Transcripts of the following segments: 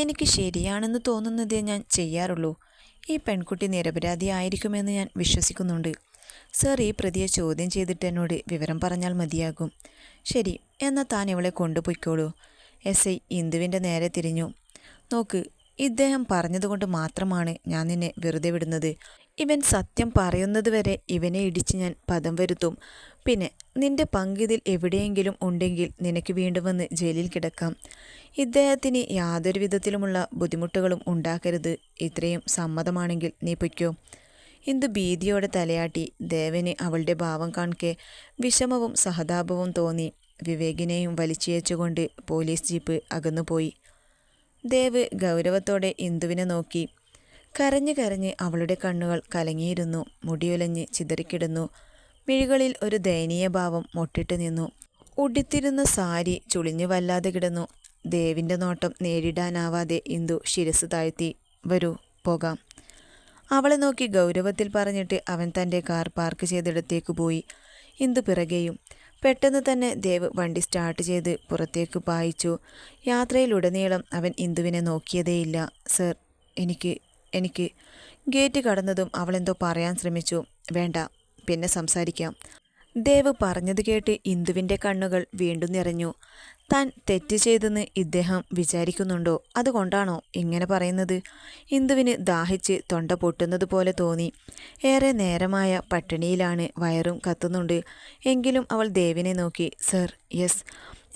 എനിക്ക് ശരിയാണെന്ന് തോന്നുന്നതേ ഞാൻ ചെയ്യാറുള്ളൂ. ഈ പെൺകുട്ടി നിരപരാധി ആയിരിക്കുമെന്ന് ഞാൻ വിശ്വസിക്കുന്നുണ്ട്. സർ ഈ പ്രതിയെ ചോദ്യം ചെയ്തിട്ട് എന്നോട് വിവരം പറഞ്ഞാൽ മതിയാകും. ശരി എന്നാൽ താൻ ഇവളെ കൊണ്ടുപോയിക്കോളൂ. എസ് ഐ ഇന്ദുവിന്റെ നേരെ തിരിഞ്ഞു. നോക്ക് ഇദ്ദേഹം പറഞ്ഞതുകൊണ്ട് മാത്രമാണ് ഞാൻ നിന്നെ വെറുതെ വിടുന്നത്. ഇവൻ സത്യം പറയുന്നതുവരെ ഇവനെ ഇടിച്ച് ഞാൻ പദം വരുത്തും. പിന്നെ നിന്റെ പങ്കിതിൽ എവിടെയെങ്കിലും ഉണ്ടെങ്കിൽ നിനക്ക് വീണ്ടും വന്ന് ജയിലിൽ കിടക്കാം. ഇദ്ദേഹത്തിന് യാതൊരു വിധത്തിലുമുള്ള ബുദ്ധിമുട്ടുകളും ഉണ്ടാക്കരുത്. ഇത്രയും സമ്മതമാണെങ്കിൽ നീ പൊയ്ക്കോ. ഇന്ദു ഭീതിയോടെ തലയാട്ടി ദേവന് അവളുടെ ഭാവം കാണിക്കെ വിഷമവും സഹതാപവും തോന്നി. വിവേകിനെയും വലിച്ചയച്ചുകൊണ്ട് പോലീസ് ജീപ്പ് അകന്നുപോയി. ദേവ് ഗൗരവത്തോടെ ഇന്ദുവിനെ നോക്കി. കരഞ്ഞു കരഞ്ഞ് അവളുടെ കണ്ണുകൾ കലങ്ങിയിരുന്നു. മുടിയുലഞ്ഞ് ചിതറിക്കിടന്നു. മിഴികളിൽ ഒരു ദയനീയ ഭാവം മൊട്ടിട്ട് നിന്നു. ഉടുത്തിരുന്ന സാരി ചുളിഞ്ഞു വല്ലാതെ കിടന്നു. ദേവിന്റെ നോട്ടം നേരിടാനാവാതെ ഇന്ദു ശിരസ് താഴ്ത്തി വരൂ പോകാം. അവളെ നോക്കി ഗൗരവത്തിൽ പറഞ്ഞിട്ട് അവൻ തന്റെ കാർ പാർക്ക് ചെയ്തിടത്തേക്ക് പോയി. ഇന്ദു പിറകെയും. പെട്ടെന്ന് തന്നെ ദേവ് വണ്ടി സ്റ്റാർട്ട് ചെയ്ത് പുറത്തേക്ക് പായിച്ചു. യാത്രയിലുടനീളം അവൻ ഇന്ദുവിനെ നോക്കിയതേയില്ല. സർ എനിക്ക് എനിക്ക് ഗേറ്റ് കടന്നതും അവളെന്തോ പറയാൻ ശ്രമിച്ചു. വേണ്ട പിന്നെ സംസാരിക്കാം. ദേവ് പറഞ്ഞത് കേട്ട് ഇന്ദുവിന്റെ കണ്ണുകൾ വീണ്ടും നിറഞ്ഞു. താൻ തെറ്റ് ചെയ്തെന്ന് ഇദ്ദേഹം വിചാരിക്കുന്നുണ്ടോ? അതുകൊണ്ടാണോ ഇങ്ങനെ പറയുന്നത്? ഇന്ദുവിന് ദാഹിച്ച് തൊണ്ട പൊട്ടുന്നത് പോലെ തോന്നി. ഏറെ നേരമായ പട്ടിണിയിലാണ് വയറും കത്തുന്നുണ്ട്. എങ്കിലും അവൾ ദേവിനെ നോക്കി സർ യെസ്.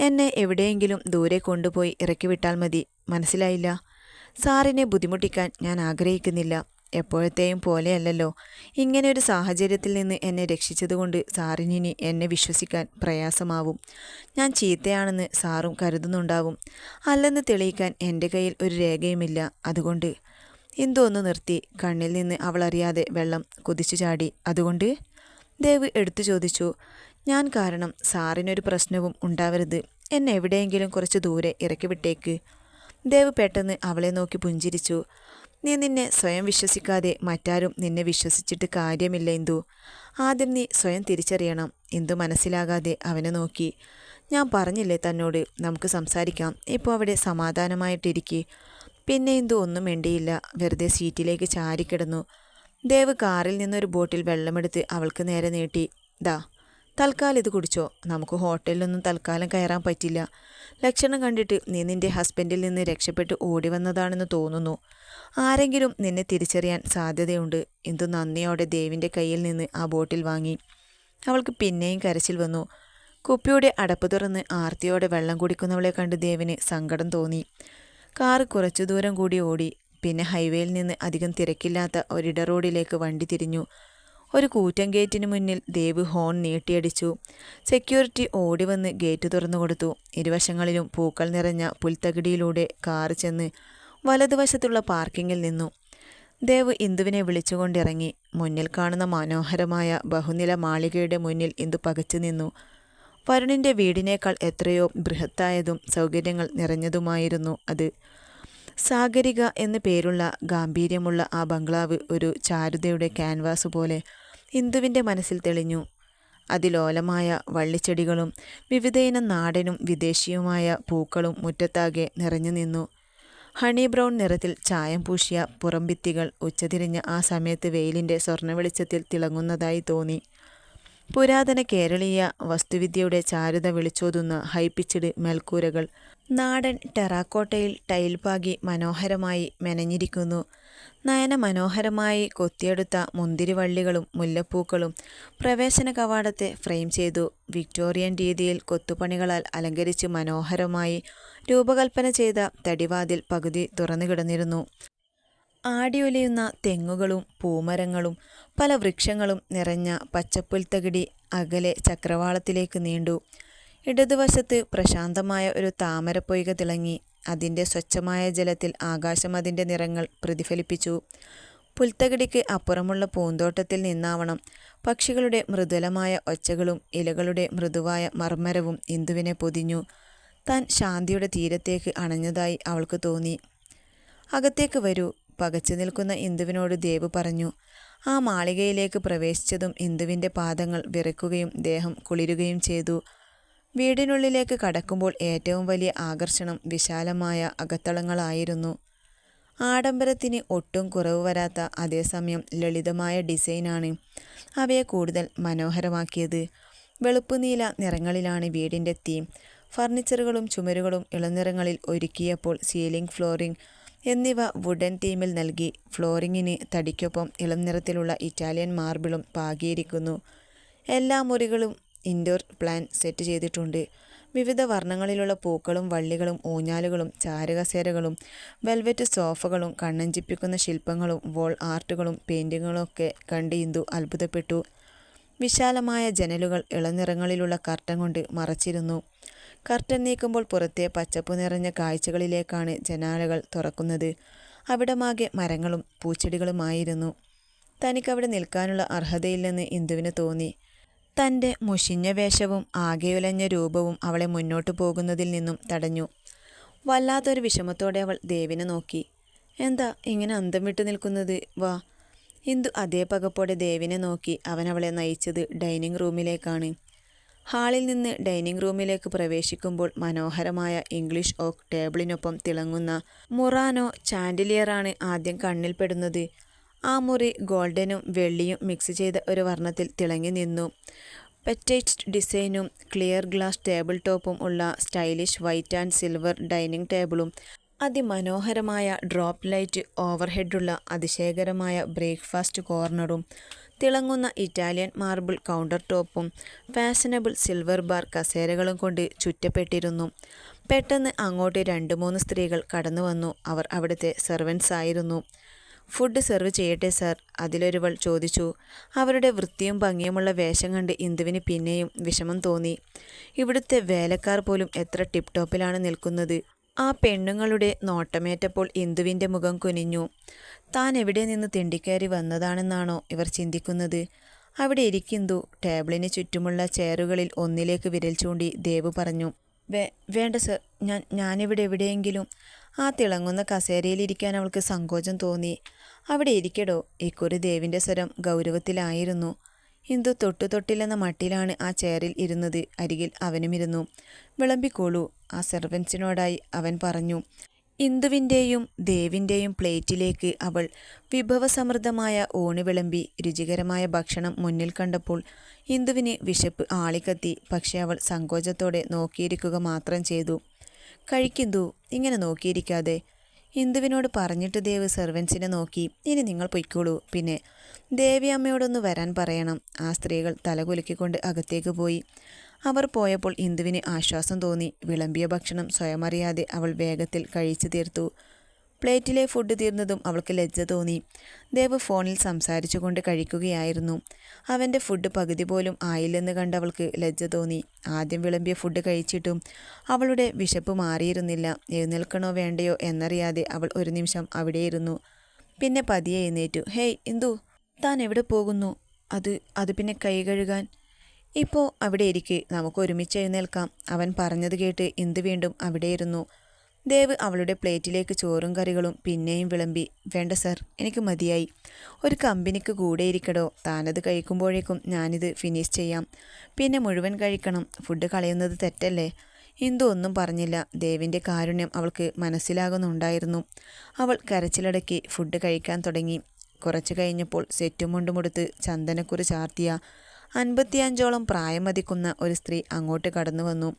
എന്നെ എവിടെയെങ്കിലും ദൂരെ കൊണ്ടുപോയി ഇറക്കി വിട്ടാൽ മതി. മനസ്സിലായില്ല. സാറിനെ ബുദ്ധിമുട്ടിക്കാൻ ഞാൻ ആഗ്രഹിക്കുന്നില്ല. എപ്പോഴത്തെയും പോലെയല്ലല്ലോ. ഇങ്ങനെ ഒരു സാഹചര്യത്തിൽ നിന്ന് എന്നെ രക്ഷിച്ചതുകൊണ്ട് സാറിനിനി എന്നെ വിശ്വസിക്കാൻ പ്രയാസമാവും. ഞാൻ ചീത്തയാണെന്ന് സാറും കരുതുന്നുണ്ടാവും. അല്ലെന്ന് തെളിയിക്കാൻ എന്റെ കയ്യിൽ ഒരു രേഖയുമില്ല. അതുകൊണ്ട് ഇന്ദു ഒന്ന് നിർത്തി കണ്ണിൽ നിന്ന് അവളറിയാതെ വെള്ളം കുതിച്ചു ചാടി. അതുകൊണ്ട് ദേവ് എടുത്തു ചോദിച്ചു ഞാൻ കാരണം സാറിനൊരു പ്രശ്നവും ഉണ്ടാവരുത്. എന്നെ എവിടെയെങ്കിലും കുറച്ച് ദൂരെ ഇറക്കി വിട്ടേക്ക്. ദേവ് പെട്ടെന്ന് അവളെ നോക്കി പുഞ്ചിരിച്ചു. നീ നിന്നെ സ്വയം വിശ്വസിക്കാതെ മറ്റാരും നിന്നെ വിശ്വസിച്ചിട്ട് കാര്യമില്ല ഇന്ദു. ആദ്യം നീ സ്വയം തിരിച്ചറിയണം. ഇന്ദു മനസ്സിലാകാതെ അവനെ നോക്കി. ഞാൻ പറഞ്ഞില്ലേ തന്നോട്? നമുക്ക് സംസാരിക്കാം. ഇപ്പോൾ അവിടെ സമാധാനമായിട്ടിരിക്കി. പിന്നെ ഇന്ദു ഒന്നും വേണ്ടിയില്ല വെറുതെ സീറ്റിലേക്ക് ചാരിക്കിടന്നു. ദേവ് കാറിൽ നിന്നൊരു ബോട്ടിൽ വെള്ളമെടുത്ത് അവൾക്ക് നേരെ നീട്ടി. ദാ തൽക്കാലം ഇത് കുടിച്ചോ. നമുക്ക് ഹോട്ടലിലൊന്നും തൽക്കാലം കയറാൻ പറ്റില്ല. ലക്ഷണം കണ്ടിട്ട് നീ നിന്റെ ഹസ്ബൻഡിൽ നിന്ന് രക്ഷപ്പെട്ട് ഓടി വന്നതാണെന്ന് തോന്നുന്നു. ആരെങ്കിലും നിന്നെ തിരിച്ചറിയാൻ സാധ്യതയുണ്ട്. എന്തു നന്ദിയോടെ ദേവിന്റെ കയ്യിൽ നിന്ന് ആ ബോട്ടിൽ വാങ്ങി. അവൾക്ക് പിന്നെയും കരച്ചിൽ വന്നു. കുപ്പിയുടെ അടപ്പ് തുറന്ന് ആർത്തിയോടെ വെള്ളം കുടിക്കുന്നവളെ കണ്ട് ദേവിന് സങ്കടം തോന്നി. കാറ് കുറച്ചു ദൂരം കൂടി ഓടി. പിന്നെ ഹൈവേയിൽ നിന്ന് അധികം തിരക്കില്ലാത്ത ഒരിട റോഡിലേക്ക് വണ്ടി തിരിഞ്ഞു. ഒരു കൂറ്റൻ ഗേറ്റിന് മുന്നിൽ ദേവ് ഹോൺ നീട്ടിയടിച്ചു. സെക്യൂരിറ്റി ഓടി വന്ന് ഗേറ്റ് തുറന്നു കൊടുത്തു. ഇരുവശങ്ങളിലും പൂക്കൾ നിറഞ്ഞ പുൽത്തകിടിയിലൂടെ കാറ് ചെന്ന് വലതുവശത്തുള്ള പാർക്കിങ്ങിൽ നിന്നു. ദേവ് ഇന്ദുവിനെ വിളിച്ചുകൊണ്ടിറങ്ങി. മുന്നിൽ കാണുന്ന മനോഹരമായ ബഹുനില മാളികയുടെ മുന്നിൽ ഇന്ദു പകച്ചു നിന്നു. വരുണിന്റെ വീടിനേക്കാൾ എത്രയോ ബൃഹത്തായതും സൗകര്യങ്ങൾ നിറഞ്ഞതുമായിരുന്നു അത്. സാഗരിക എന്നു പേരുള്ള ഗാംഭീര്യമുള്ള ആ ബംഗ്ലാവ് ഒരു ചാരുതയുടെ ക്യാൻവാസ് പോലെ ഇന്ദുവിന്റെ മനസ്സിൽ തെളിഞ്ഞു. അതിലോലമായ വള്ളിച്ചെടികളും വിവിധയിനം നാടനും വിദേശിയുമായ പൂക്കളും മുറ്റത്താകെ നിറഞ്ഞു നിന്നു. ഹണി ബ്രൗൺ നിറത്തിൽ ചായം പൂശിയ പുറംഭിത്തികൾ ഉച്ചതിരിഞ്ഞ ആ സമയത്ത് വെയിലിന്റെ സ്വർണവെളിച്ചത്തിൽ തിളങ്ങുന്നതായി തോന്നി. പുരാതന കേരളീയ വസ്തുവിദ്യയുടെ ചാരുത വിളിച്ചോതുന്ന ഹൈപിച്ചിട് മേൽക്കൂരകൾ. നാടൻ ടെറാക്കോട്ടയിൽ ടൈൽ പാകി മനോഹരമായി മെനഞ്ഞിരിക്കുന്നു. നയന മനോഹരമായി കൊത്തിയെടുത്ത മുന്തിരിവള്ളികളും മുല്ലപ്പൂക്കളും പ്രവേശന കവാടത്തെ ഫ്രെയിം ചെയ്തു. വിക്ടോറിയൻ രീതിയിൽ കൊത്തുപണികളാൽ അലങ്കരിച്ച് മനോഹരമായി രൂപകൽപ്പന ചെയ്ത തടിവാതിൽ പകുതി തുറന്നു കിടന്നിരുന്നു ആടിയൊലിയുന്ന തെങ്ങുകളും പൂമരങ്ങളും പല വൃക്ഷങ്ങളും നിറഞ്ഞ പച്ചപ്പുൽത്തകിടി അകലെ ചക്രവാളത്തിലേക്ക് നീണ്ടു. ഇടതുവശത്ത് പ്രശാന്തമായ ഒരു താമരപ്പൊയ്ക തിളങ്ങി. അതിന്റെ സ്വച്ഛമായ ജലത്തിൽ ആകാശം അതിന്റെ നിറങ്ങൾ പ്രതിഫലിപ്പിച്ചു. പുൽത്തകിടിക്ക് അപ്പുറമുള്ള പൂന്തോട്ടത്തിൽ നിന്നാവണം. പക്ഷികളുടെ മൃദുലമായ ഒച്ചകളും ഇലകളുടെ മൃദുവായ മർമ്മരവും ഇന്ദുവിനെ പൊതിഞ്ഞു. താൻ ശാന്തിയുടെ തീരത്തേക്ക് അണഞ്ഞതായി അവൾക്ക് തോന്നി. അകത്തേക്ക് വരൂ. പകച്ചു നിൽക്കുന്ന ഇന്ദുവിനോട് ദേവ് പറഞ്ഞു ആ മാളികയിലേക്ക് പ്രവേശിച്ചതും ഇന്ദുവിന്റെ പാദങ്ങൾ വിറയ്ക്കുകയും ദേഹം കുളിരുകയും ചെയ്തു. വീടിനുള്ളിലേക്ക് കടക്കുമ്പോൾ ഏറ്റവും വലിയ ആകർഷണം വിശാലമായ അകത്തളങ്ങളായിരുന്നു. ആഡംബരത്തിന് ഒട്ടും കുറവ് വരാത്ത അതേസമയം ലളിതമായ ഡിസൈനാണ് അവയെ കൂടുതൽ മനോഹരമാക്കിയത്. വെളുപ്പ് നീല നിറങ്ങളിലാണ് വീടിന്റെ തീം. ഫർണിച്ചറുകളും ചുമരുകളും ഇളനിറങ്ങളിൽ ഒരുക്കിയപ്പോൾ സീലിംഗ് ഫ്ലോറിംഗ് എന്നിവ വുഡൻ തീമിൽ നൽകി ഫ്ലോറിങ്ങിന് തടിക്കൊപ്പം ഇളം നിറത്തിലുള്ള ഇറ്റാലിയൻ മാർബിളും പാകിയിരിക്കുന്നു. എല്ലാ മുറികളും ഇൻഡോർ പ്ലാൻ സെറ്റ് ചെയ്തിട്ടുണ്ട്. വിവിധ വർണങ്ങളിലുള്ള പൂക്കളും വള്ളികളും ഊഞ്ഞാലുകളും ചാരകസേരകളും വെൽവെറ്റ് സോഫകളും കണ്ണഞ്ചിപ്പിക്കുന്ന ശില്പങ്ങളും വോൾ ആർട്ടുകളും പെയിന്റിങ്ങുകളും ഒക്കെ കണ്ട് ഇന്ദു അത്ഭുതപ്പെട്ടു. വിശാലമായ ജനലുകൾ ഇളനിറങ്ങളിലുള്ള കർട്ടൻ കൊണ്ട് മറച്ചിരുന്നു. കർട്ടൻ നീക്കുമ്പോൾ പുറത്തെ പച്ചപ്പ് നിറഞ്ഞ കാഴ്ചകളിലേക്കാണ് ജനാലകൾ തുറക്കുന്നത്. അവിടമാകെ മരങ്ങളും പൂച്ചെടികളുമായിരുന്നു. തനിക്കവിടെ നിൽക്കാനുള്ള അർഹതയില്ലെന്ന് ഇന്ദുവിന് തോന്നി. തന്റെ മുഷിഞ്ഞ വേഷവും ആകെയുലഞ്ഞ രൂപവും അവളെ മുന്നോട്ടു പോകുന്നതിൽ നിന്നും തടഞ്ഞു. വല്ലാത്തൊരു വിഷമത്തോടെ അവൾ ദേവിനെ നോക്കി. എന്താ ഇങ്ങനെ അന്തം വിട്ടു നിൽക്കുന്നത്? വാ. ഇന്ദു അതേ പകപ്പോടെ ദേവിനെ നോക്കി അവൻ അവളെ നയിച്ചത് ഡൈനിങ് റൂമിലേക്കാണ്. ഹാളിൽ നിന്ന് ഡൈനിങ് റൂമിലേക്ക് പ്രവേശിക്കുമ്പോൾ മനോഹരമായ ഇംഗ്ലീഷ് ഓക്ക് ടേബിളിനൊപ്പം തിളങ്ങുന്ന മുറാനോ ചാൻഡിലിയറാണ് ആദ്യം കണ്ണിൽപ്പെടുന്നത് ആ മുറി ഗോൾഡനും വെള്ളിയും മിക്സ് ചെയ്ത ഒരു വർണത്തിൽ തിളങ്ങി നിന്നു. പെറ്റൈറ്റ് ഡിസൈനും ക്ലിയർ ഗ്ലാസ് ടേബിൾ ടോപ്പും ഉള്ള stylish white and silver dining ടേബിളും അതിമനോഹരമായ ഡ്രോപ്പ് ലൈറ്റ് ഓവർഹെഡുള്ള അതിശയകരമായ ബ്രേക്ക്ഫാസ്റ്റ് കോർണറും തിളങ്ങുന്ന ഇറ്റാലിയൻ മാർബിൾ കൗണ്ടർ ടോപ്പും ഫാഷനബിൾ സിൽവർ ബാർ കസേരകളും കൊണ്ട് ചുറ്റപ്പെട്ടിരുന്നു. പെട്ടെന്ന് അങ്ങോട്ട് രണ്ട് മൂന്ന് സ്ത്രീകൾ കടന്നു വന്നു. അവർ അവിടുത്തെ സെർവൻസ് ആയിരുന്നു. ഫുഡ് സെർവ് ചെയ്യട്ടെ സർ അതിലൊരുവൾ ചോദിച്ചു. അവരുടെ വൃത്തിയും ഭംഗിയുമുള്ള വേഷം കണ്ട് ഇന്ദുവിന് പിന്നെയും വിഷമം തോന്നി. ഇവിടുത്തെ വേലക്കാർ പോലും എത്ര ടിപ് ടോപ്പിലാണ് നിൽക്കുന്നത്. ആ പെണ്ണുങ്ങളുടെ നോട്ടമേറ്റപ്പോൾ ഇന്ദുവിന്റെ മുഖം കുനിഞ്ഞു. താൻ എവിടെ നിന്ന് തിണ്ടിക്കയറി വന്നതാണെന്നാണോ ഇവർ ചിന്തിക്കുന്നത്? അവിടെ ഇരിക്കുന്നു ടേബിളിന് ചുറ്റുമുള്ള ചെയറുകളിൽ ഒന്നിലേക്ക് വിരൽ ചൂണ്ടി ദേവു പറഞ്ഞു വേ വേണ്ട സർ ഞാൻ ഞാനിവിടെ എവിടെയെങ്കിലും? ആ തിളങ്ങുന്ന കസേരയിലിരിക്കാൻ അവൾക്ക് സങ്കോചം തോന്നി. അവിടെ ഇരിക്കടോ? ഇക്കുറി ദേവിന്റെ സ്വരം ഗൗരവത്തിലായിരുന്നു. ഇന്ദു തൊട്ടു തൊട്ടില്ലെന്ന മട്ടിലാണ് ആ ചെയറിൽ ഇരുന്നത്. അരികിൽ അവനുമിരുന്നു വിളമ്പിക്കോളൂ ആ സെർവൻസിനോടായി അവൻ പറഞ്ഞു. ഇന്ദുവിന്റെയും ദേവിന്റെയും പ്ലേറ്റിലേക്ക് അവൾ വിഭവസമൃദ്ധമായ ഊണ് വിളമ്പി രുചികരമായ ഭക്ഷണം മുന്നിൽ കണ്ടപ്പോൾ ഇന്ദുവിന് വിശപ്പ് ആളിക്കത്തി. പക്ഷെ അവൾ സങ്കോചത്തോടെ നോക്കിയിരിക്കുക മാത്രം ചെയ്തു. കഴിക്കിന്തു ഇങ്ങനെ നോക്കിയിരിക്കാതെ. ഇന്ദുവിനോട് പറഞ്ഞിട്ട് ദേവ് സെർവൻസിനെ നോക്കി ഇനി നിങ്ങൾ പൊയ്ക്കോളൂ. പിന്നെ ദേവി അമ്മയോടൊന്ന് വരാൻ പറയണം. ആ സ്ത്രീകൾ തലകുലുക്കിക്കൊണ്ട് അകത്തേക്ക് പോയി. അവർ പോയപ്പോൾ ഇന്ദുവിന് ആശ്വാസം തോന്നി. വിളമ്പിയ ഭക്ഷണം സ്വയമറിയാതെ അവൾ വേഗത്തിൽ കഴിച്ചു തീർത്തു. പ്ലേറ്റിലെ ഫുഡ് തീർന്നതും അവൾക്ക് ലജ്ജ തോന്നി. ദേവ് ഫോണിൽ സംസാരിച്ചു കൊണ്ട് കഴിക്കുകയായിരുന്നു. അവന്റെ ഫുഡ് പകുതി പോലും ആയില്ലെന്ന് കണ്ടവൾക്ക് ലജ്ജ തോന്നി. ആദ്യം വിളമ്പിയ ഫുഡ് കഴിച്ചിട്ടും അവളുടെ വിശപ്പ് മാറിയിരുന്നില്ല. എഴുന്നേൽക്കണോ വേണ്ടയോ എന്നറിയാതെ അവൾ ഒരു നിമിഷം അവിടെയിരുന്നു. പിന്നെ പതിയെ എഴുന്നേറ്റു. ഹേയ് എന്തു താൻ എവിടെ പോകുന്നു? അത് അത് പിന്നെ കൈ കഴുകാൻ? ഇപ്പോൾ അവിടെ ഇരിക്കെ. നമുക്ക് ഒരുമിച്ച് എഴുന്നേൽക്കാം. അവൻ പറഞ്ഞത് കേട്ട് ഇന്ദു വീണ്ടും അവിടെയിരുന്നു. ദേവ് അവളുടെ പ്ലേറ്റിലേക്ക് ചോറും കറികളും പിന്നെയും വിളമ്പി വേണ്ട സർ എനിക്ക് മതിയായി. ഒരു കമ്പനിക്ക് കൂടെ ഇരിക്കടോ താനത് കഴിക്കുമ്പോഴേക്കും ഞാനിത് ഫിനിഷ് ചെയ്യാം. പിന്നെ മുഴുവൻ കഴിക്കണം. ഫുഡ് കളയുന്നത് തെറ്റല്ലേ? ഇന്ദു ഒന്നും പറഞ്ഞില്ല. ദേവിന്റെ കാരുണ്യം അവൾക്ക് മനസ്സിലാകുന്നുണ്ടായിരുന്നു. അവൾ കരച്ചിലടക്കി ഫുഡ് കഴിക്കാൻ തുടങ്ങി. കുറച്ചു കഴിഞ്ഞപ്പോൾ സെറ്റും മുണ്ടുമുടുത്ത് ചന്ദനക്കുറി ചാർത്തിയ അൻപത്തിയഞ്ചോളം പ്രായം മതിക്കുന്ന ഒരു സ്ത്രീ അങ്ങോട്ട് കടന്നു വന്നു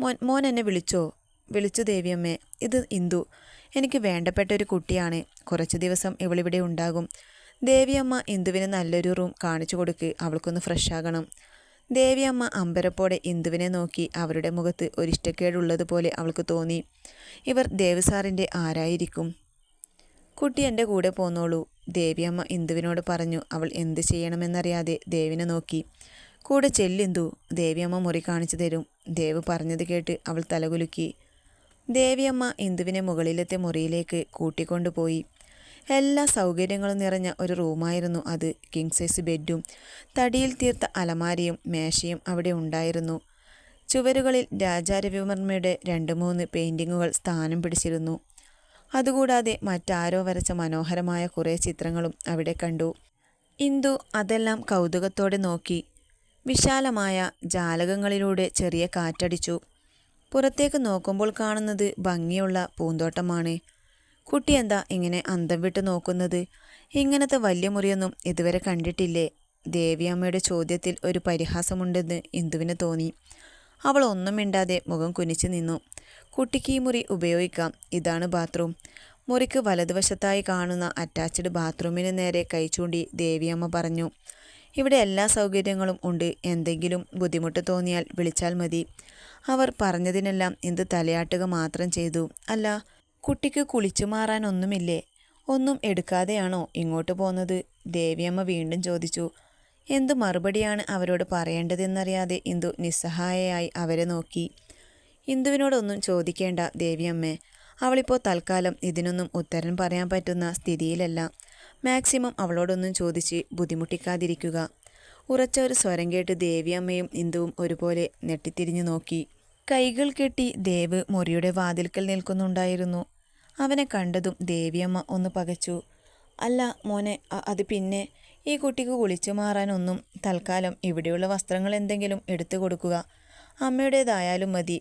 മോൻ മോൻ എന്നെ വിളിച്ചോ? വിളിച്ചു ദേവിയമ്മേ ഇത് ഇന്ദു. എനിക്ക് വേണ്ടപ്പെട്ട ഒരു കുട്ടിയാണ്. കുറച്ച് ദിവസം ഇവളിവിടെ ഉണ്ടാകും. ദേവിയമ്മ ഇന്ദുവിന് നല്ലൊരു റൂം കാണിച്ചു കൊടുക്ക്. അവൾക്കൊന്ന് ഫ്രഷാകണം. ദേവിയമ്മ അമ്പരപ്പോടെ ഇന്ദുവിനെ നോക്കി അവരുടെ മുഖത്ത് ഒരിഷ്ടക്കേടുള്ളതുപോലെ അവൾക്ക് തോന്നി. ഇവർ ദേവസാറിന്റെ ആരായിരിക്കും? കുട്ടി എന്റെ കൂടെ പോന്നോളൂ ദേവിയമ്മ ഇന്ദുവിനോട് പറഞ്ഞു. അവൾ എന്ത് ചെയ്യണമെന്നറിയാതെ ദേവിനെ നോക്കി. കൂടെ ചെല്ലിന്ദു ദേവിയമ്മ മുറി കാണിച്ചു തരും. ദേവ് പറഞ്ഞത് കേട്ട് അവൾ തലകുലുക്കി. ദേവിയമ്മ ഇന്ദുവിനെ മുകളിലത്തെ മുറിയിലേക്ക് കൂട്ടിക്കൊണ്ടുപോയി. എല്ലാ സൗകര്യങ്ങളും നിറഞ്ഞ ഒരു റൂമായിരുന്നു അത്. കിങ് സൈസ് ബെഡും തടിയിൽ തീർത്ത അലമാരിയും മേശയും അവിടെ ഉണ്ടായിരുന്നു. ചുവരുകളിൽ രാജാരവിവർമ്മയുടെ രണ്ട് മൂന്ന് പെയിന്റിങ്ങുകൾ സ്ഥാനം പിടിച്ചിരുന്നു. അതുകൂടാതെ മറ്റാരോ വരച്ച മനോഹരമായ കുറേ ചിത്രങ്ങളും അവിടെ കണ്ടു. ഇന്ദു അതെല്ലാം കൗതുകത്തോടെ നോക്കി. വിശാലമായ ജാലകങ്ങളിലൂടെ ചെറിയ കാറ്റടിച്ചു. പുറത്തേക്ക് നോക്കുമ്പോൾ കാണുന്നത് ഭംഗിയുള്ള പൂന്തോട്ടമാണ്. കുട്ടി എന്താ ഇങ്ങനെ അന്തം വിട്ട് നോക്കുന്നത്? ഇങ്ങനത്തെ വലിയ മുറിയൊന്നും ഇതുവരെ കണ്ടിട്ടില്ലേ? ദേവിയമ്മയുടെ ചോദ്യത്തിൽ ഒരു പരിഹാസമുണ്ടെന്ന് ഇന്ദുവിന് തോന്നി. അവൾ ഒന്നും മിണ്ടാതെ മുഖം കുനിച്ചു നിന്നു. കുട്ടിക്ക് ഈ മുറി ഉപയോഗിക്കാം. ഇതാണ് ബാത്റൂം. മുറിക്ക് വലതുവശത്തായി കാണുന്ന അറ്റാച്ച്ഡ് ബാത്റൂമിന് നേരെ കൈചൂണ്ടി ദേവിയമ്മ പറഞ്ഞു. ഇവിടെ എല്ലാ സൗകര്യങ്ങളും ഉണ്ട്. എന്തെങ്കിലും ബുദ്ധിമുട്ട് തോന്നിയാൽ വിളിച്ചാൽ മതി. അവർ പറഞ്ഞതിനെല്ലാം എന്ത് തലയാട്ടുക മാത്രം ചെയ്തു. അല്ല കുട്ടിക്ക് കുളിച്ചു മാറാനൊന്നുമില്ലേ ഒന്നും എടുക്കാതെയാണോ ഇങ്ങോട്ട് പോന്നത്? ദേവിയമ്മ വീണ്ടും ചോദിച്ചു. എന്തു മറുപടിയാണ് അവരോട് പറയേണ്ടതെന്നറിയാതെ ഇന്ദു നിസ്സഹായയായി അവരെ നോക്കി. ഇന്ദുവിനോടൊന്നും ചോദിക്കേണ്ട ദേവിയമ്മേ അവളിപ്പോൾ തൽക്കാലം ഇതിനൊന്നും ഉത്തരം പറയാൻ പറ്റുന്ന സ്ഥിതിയിലല്ല. മാക്സിമം അവളോടൊന്നും ചോദിച്ച് ബുദ്ധിമുട്ടിക്കാതിരിക്കുക. ഉറച്ച ഒരു സ്വരം കേട്ട് ദേവിയമ്മയും ഇന്ദുവും ഒരുപോലെ ഞെട്ടിത്തിരിഞ്ഞു നോക്കി. കൈകൾ കെട്ടി ദേവ് മുറിയുടെ വാതിൽക്കൽ നിൽക്കുന്നുണ്ടായിരുന്നു. അവനെ കണ്ടതും ദേവിയമ്മ ഒന്ന് പകച്ചു. അല്ല മോനെ അത് പിന്നെ. ഈ കുട്ടിക്ക് കുളിച്ചു മാറാനൊന്നും തൽക്കാലം ഇവിടെയുള്ള വസ്ത്രങ്ങൾ എന്തെങ്കിലും എടുത്തു കൊടുക്കുക. അമ്മയുടേതായാലും മതി.